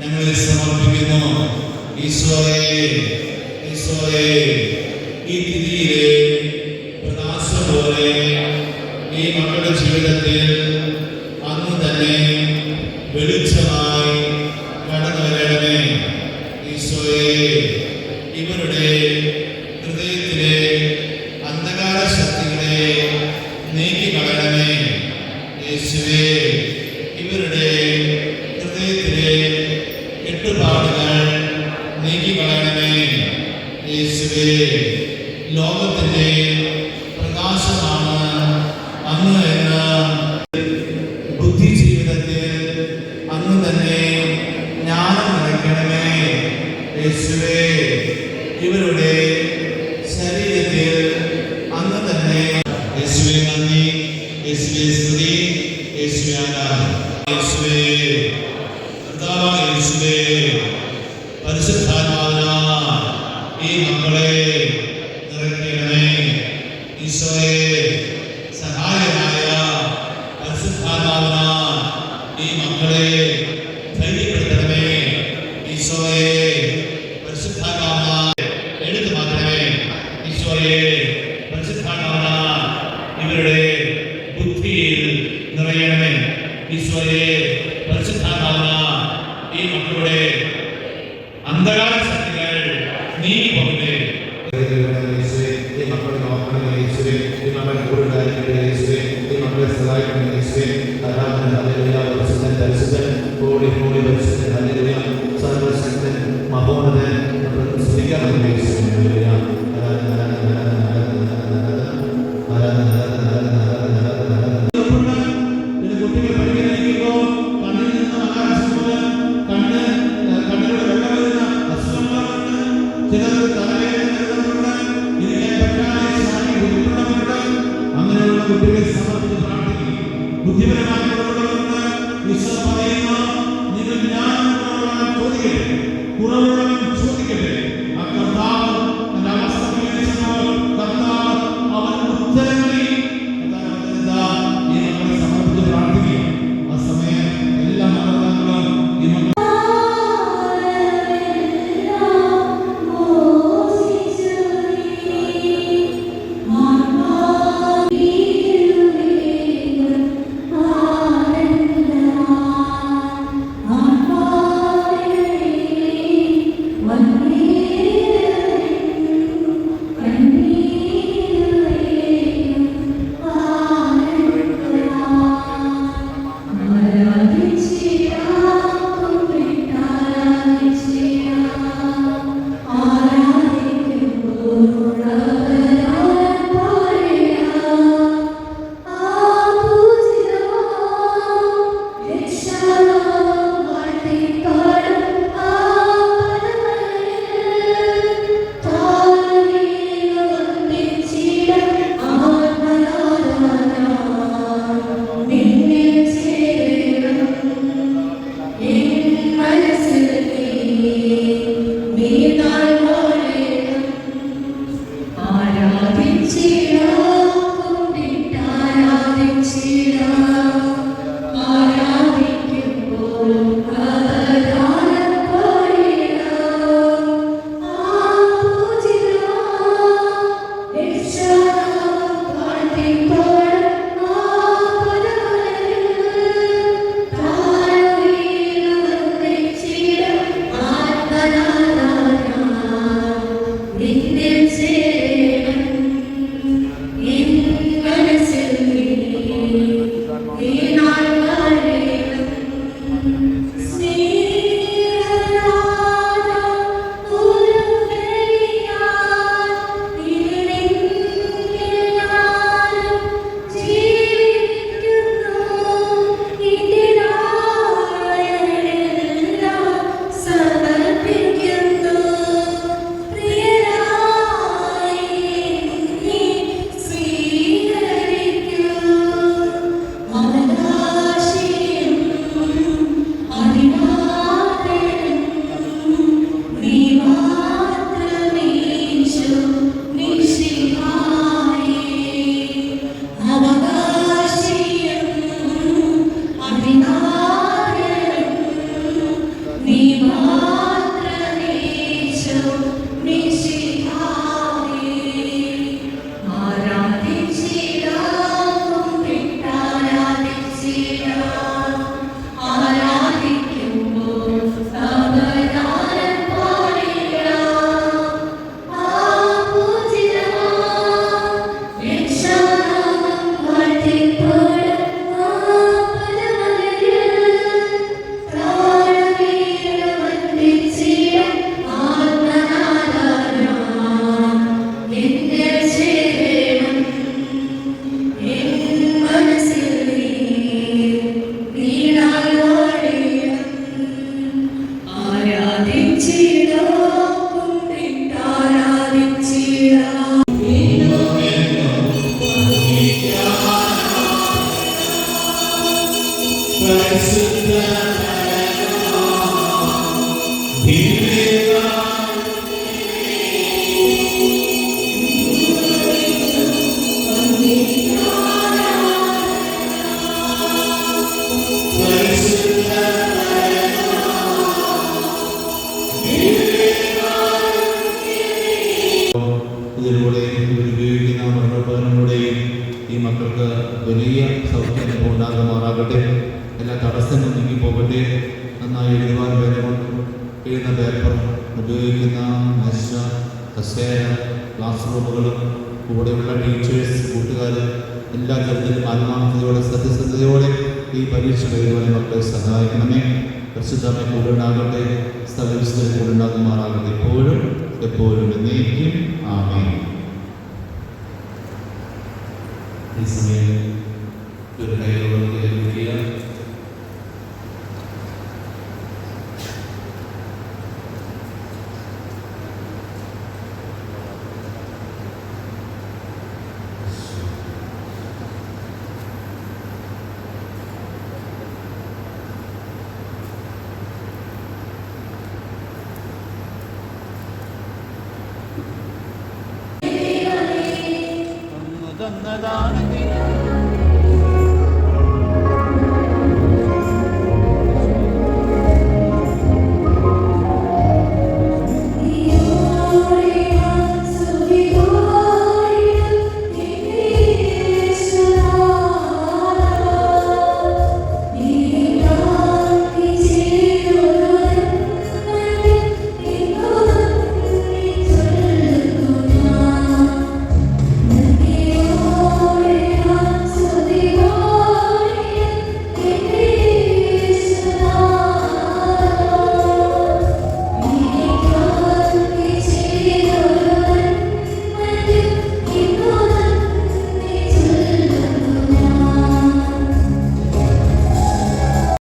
ഞങ്ങളെ സമർപ്പിക്കുന്നു. ഈശോയെ ഈശോയെ ഈ തിരിയിലെ പോലെ ഈ മക്കളുടെ ജീവിതത്തിൽ അന്ന് വെളിച്ചമായി കടന്നു ഈശോയെ ഇവരുടെ ഹൃദയത്തിലെ അന്ധകാര ശക്തികളെ നീക്കിക്കളയണമേ. യേശുവേ ഇവരുടെ ഹൃദയത്തിലെ കെട്ടുപാടുകൾ നീക്കിക്കളയണമേ യേശുവേ ലോകത്തിന്റെ പ്രകാശമാണ് അങ്ങ് എന്ന് ബുദ്ധി ജീവിതത്തിൽ അങ്ങ് തന്നെ ജ്ഞാനം നിറയ്ക്കണമേ. യേശുവേ ഇവരുടെ ശരീരത്തിൽ അങ്ങ് തന്നെ യേശുവേ നന്ദി. യേശുവേ സ്തുതി. യേശുവേ ആരാധന. ഈ മക്കളെ നിറയ്ക്കണമേ. ഈശോയെ സഹായമായ പരിശുദ്ധാത്മാവിന ഈ മക്കളെ ധൈര്യപ്പെടുത്തണമേ. ഈശോയെ പരിശുദ്ധാത്മാവിന എടുത്തു ഈശോയെ പരിശുദ്ധാത്മാവിന ഇവരുടെ ഈശോയെ പരിശുദ്ധാകാവുന്ന ഈ മക്കളുടെ അന്ധകാര ശക്തികൾ നീ പോകുന്നേ സഹായിക്കുന്ന ഈ മക്കൾക്ക് വലിയ സൗഖ്യം ഉണ്ടാകുമാറാകട്ടെ. തടസ്സങ്ങളും നീങ്ങി പോകട്ടെ നന്നായി എഴുതുവാൻ വേണം എഴുതുന്ന പേപ്പർ ഉപയോഗിക്കുന്ന മേശ കസേര ക്ലാസ് റൂമുകളും കൂടെയുള്ള ടീച്ചേഴ്സ് കൂട്ടുകാർ എല്ലാ തരത്തിലും ആത്മാർത്ഥതയോടെ സത്യസന്ധതയോടെ ഈ പരീക്ഷ എഴുതുവാൻ മക്കളെ സഹായിക്കണമേ. പരിശുദ്ധമേ കൂടെ ഉണ്ടാകട്ടെ സ്ഥലവിശുദ്ധ കൂടെ ഉണ്ടാകുമാറാകട്ടെ എപ്പോഴും എപ്പോഴും എന്നേക്കും. ആമേ ഈ സമയം ഒരു കൈയോളം ಸದಾನ